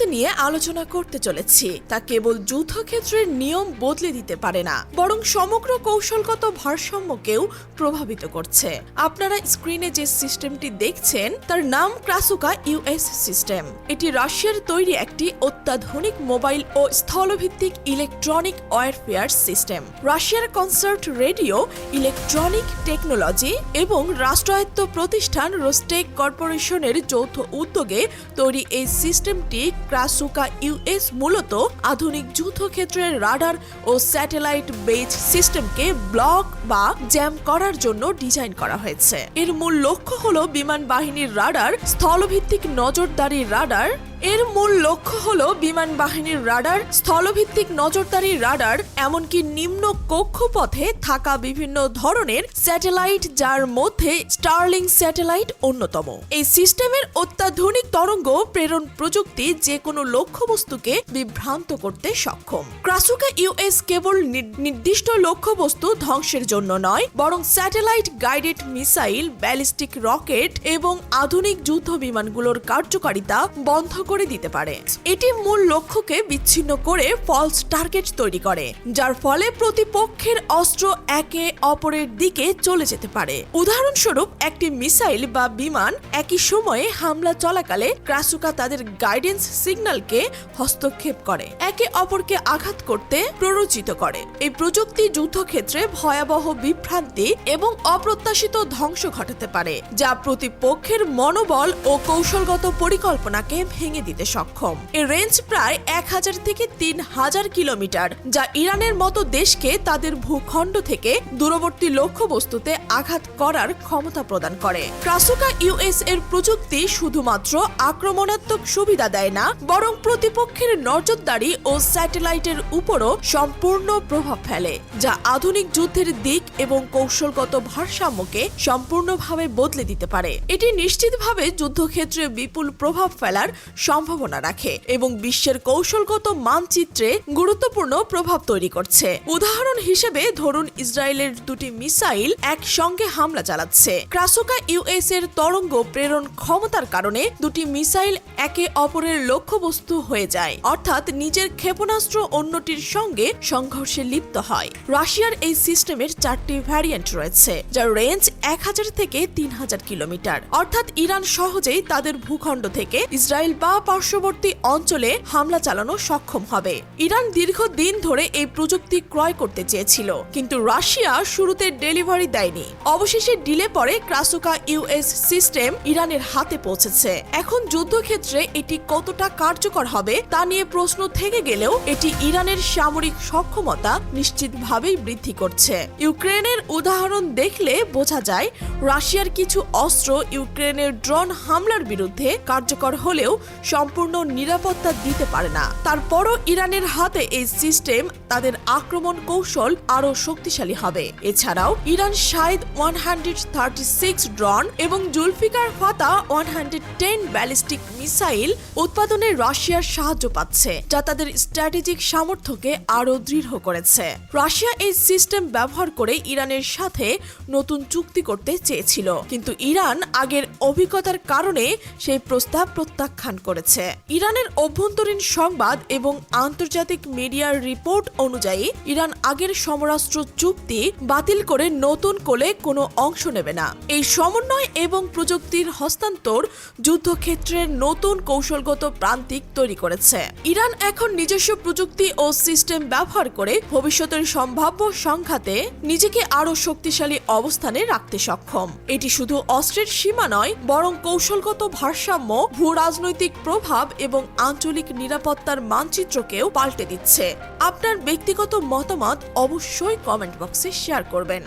প্রযুক্তি নিয়ে আলোচনা করতে চলেছি। তা কেবল যুদ্ধক্ষেত্রের নিয়ম বদলে দিতে পারে না, বরং সমগ্র কৌশলগত ভারসাম্যকেও প্রভাবিত করছে। আপনারা স্ক্রিনে যে সিস্টেমটি দেখছেন, তার নাম ক্রাসুকা ইউএস সিস্টেম। এটি রাশিয়ার তৈরি একটি অত্যাধুনিক মোবাইল ও স্থলভিত্তিক ইলেকট্রনিক ওয়ারফেয়ার সিস্টেম। রাশিয়ার কনসার্ট রেডিও, ইলেকট্রনিক টেকনোলজি এবং রাষ্ট্রায়ত্ত প্রতিষ্ঠান রোস্টেক কর্পোরেশনের যৌথ উদ্যোগে তৈরি এই সিস্টেমটি ক্রাসুকা ইউএস মূলত আধুনিক যুদ্ধক্ষেত্রের রাডার ও স্যাটেলাইট বেজ সিস্টেমকে ব্লক বা জ্যাম করার জন্য ডিজাইন করা হয়েছে। এর মূল লক্ষ্য হল বিমান বাহিনীর রাডার স্থলভিত্তিক নজরদারি রাডার এর মূল লক্ষ্য হল বিমান বাহিনীর রাডার, স্থলভিত্তিক নজরদারি রাডার, এমনকি নিম্ন কক্ষপথে থাকা বিভিন্ন ধরনের স্যাটেলাইট, যার মধ্যে স্টার্লিং স্যাটেলাইট অন্যতম। এই সিস্টেমের অত্যাধুনিক তরঙ্গ প্রেরণ প্রযুক্তি যে কোনো লক্ষ্যবস্তুকে বিভ্রান্ত করতে সক্ষম। ক্রাসুকা ইউএস কেবল নির্দিষ্ট লক্ষ্যবস্তু ধ্বংসের জন্য নয়, বরং satellite guided missile, ballistic rocket এবং আধুনিক যুদ্ধ বিমানগুলোর কার্যকারিতা বন্ধ করে দিতে পারে। এটি মূল লক্ষ্যকে বিচ্ছিন্ন করে ফলস টার্গেট তৈরি করে, যার ফলে প্রতিপক্ষের অস্ত্র একে অপরের দিকে চলে যেতে পারে। উদাহরণস্বরূপ, একটি মিসাইল বা বিমান একই সময়ে হামলা চলাকালে ক্রাসুকা তাদের গাইডেন্স সিগন্যালকে হস্তক্ষেপ করে, একে অপরকে আঘাত করতে প্ররোচিত করে। এই প্রযুক্তি যুদ্ধক্ষেত্রে ভয়াবহ বিভ্রান্তি এবং অপ্রত্যাশিত ধ্বংস ঘটাতে পারে, যা প্রতিপক্ষের মনোবল ও কৌশলগত পরিকল্পনাকে ভেঙে দিতে সক্ষম। এর রেঞ্জ প্রায় এক হাজার থেকে তিন হাজার কিলোমিটার, যা ইরানের মতো দেশকে তাদের ভূখণ্ড থেকে দূরবর্তী লক্ষ্যবস্তুতে আঘাত করার ক্ষমতা প্রদান করে। ক্রাসুকা ইউএস এর প্রযুক্তি শুধুমাত্র আক্রমণাত্মক সুবিধা দেয় না, বরং প্রতিপক্ষের নজরদারি ও স্যাটেলাইটের উপরও সম্পূর্ণ প্রভাব ফেলে, যা আধুনিক যুদ্ধের দিক এবং কৌশলগত ভারসাম্যকে সম্পূর্ণভাবে বদলে দিতে পারে। এটি নিশ্চিতভাবে যুদ্ধক্ষেত্রে বিপুল প্রভাব ফেলার সম্ভাবনা রাখে এবং বিশ্বের কৌশলগত মানচিত্রে গুরুত্বপূর্ণ প্রভাব তৈরি করছে। উদাহরণ হিসেবে ধরুন ইসরায়েলের দুটি মিসাইল একসঙ্গে হামলা চালাচ্ছে। ক্রাসোকা ইউএস এর তরঙ্গ প্রেরণ ক্ষমতার কারণে দুটি মিসাইল একে অপরের লক্ষ্যবস্তু হয়ে যায়। অর্থাৎ নিজের ক্ষেপণাস্ত্র অন্যটির সঙ্গে সংঘর্ষে লিপ্ত হয়। রাশিয়ার এই সিস্টেমের চারটি ভ্যারিয়েন্ট রয়েছে, যার রেঞ্জ এক হাজার থেকে তিন হাজার কিলোমিটার। অর্থাৎ ইরান সহজেই তাদের ভূখণ্ড থেকে ইসরায়েল বা পার্শ্ববর্তী অঞ্চলে হামলা চালানো সক্ষম হবে। ইরান দীর্ঘদিন ধরে এই প্রযুক্তি ক্রয় করতে চেয়েছিল, কিন্তু রাশিয়া শুরুতে ডেলিভারি দেয়নি। অবশেষে ডিলে পরে ক্রাসোকা ইউএস সিস্টেম ইরানের হাতে পৌঁছেছে। এখন যুদ্ধক্ষেত্রে এটি কতটা কার্যকর হবে তা নিয়ে প্রশ্ন থেকে গেলেও এটি ইরানের সামরিক সক্ষমতা নিশ্চিতভাবেই বৃদ্ধি করছে। ইউক্রেনের উদাহরণ দেখলে বোঝা যায়, রাশিয়ার কিছু অস্ত্র ইউক্রেনের ড্রোন হামলার বিরুদ্ধে কার্যকর হলেও সম্পূর্ণ নিরাপত্তা দিতে পারে না। তারপরও ইরানের হাতে এই সিস্টেম, তাদের আক্রমণ কৌশল আরও শক্তিশালী হবে। এছাড়াও Iran Shahed one hundred thirty six drone এবং Zolfaghar Fateh one hundred ten ballistic missile উৎপাদনে রাশিয়ার সাহায্য পাচ্ছে, যা তাদের স্ট্র্যাটেজিক সামর্থ্যকে আরও দৃঢ় করেছে। রাশিয়া এই সিস্টেম ব্যবহার করে ইরানের সাথে নতুন চুক্তি করতে চেয়েছিল, কিন্তু ইরান আগের অভিজ্ঞতার কারণে সেই প্রস্তাব প্রত্যাখ্যান করেছে। ইরানের অভ্যন্তরীণ সংবাদ এবং আন্তর্জাতিক মিডিয়ার রিপোর্ট অনুযায়ী, ইরান আগের সমরাষ্ট্র চুক্তি বাতিল করে নতুন কোলে কোনো অংশ নেবে না। এই সমন্বয় এবং প্রযুক্তির হস্তান্তর যুদ্ধক্ষেত্রের নতুন কৌশলগত প্রান্তিক তৈরি করেছে। ইরান এখন নিজস্ব প্রযুক্তি ও সিস্টেম ব্যবহার করে ভবিষ্যতের সম্ভাব্য সংঘাতে নিজেকে আরও শক্তিশালী অবস্থানে রাখতে সক্ষম। এটি শুধু অস্ত্রের সীমা নয়, বরং কৌশলগত ভারসাম্য ভূ রাজনৈতিক প্রভাব এবং আঞ্চলিক নিরাপত্তার মানচিত্রকেও পাল্টে দিচ্ছে। আপনার ব্যক্তিগত মতামত অবশ্যই কমেন্ট বক্সে শেয়ার করবেন।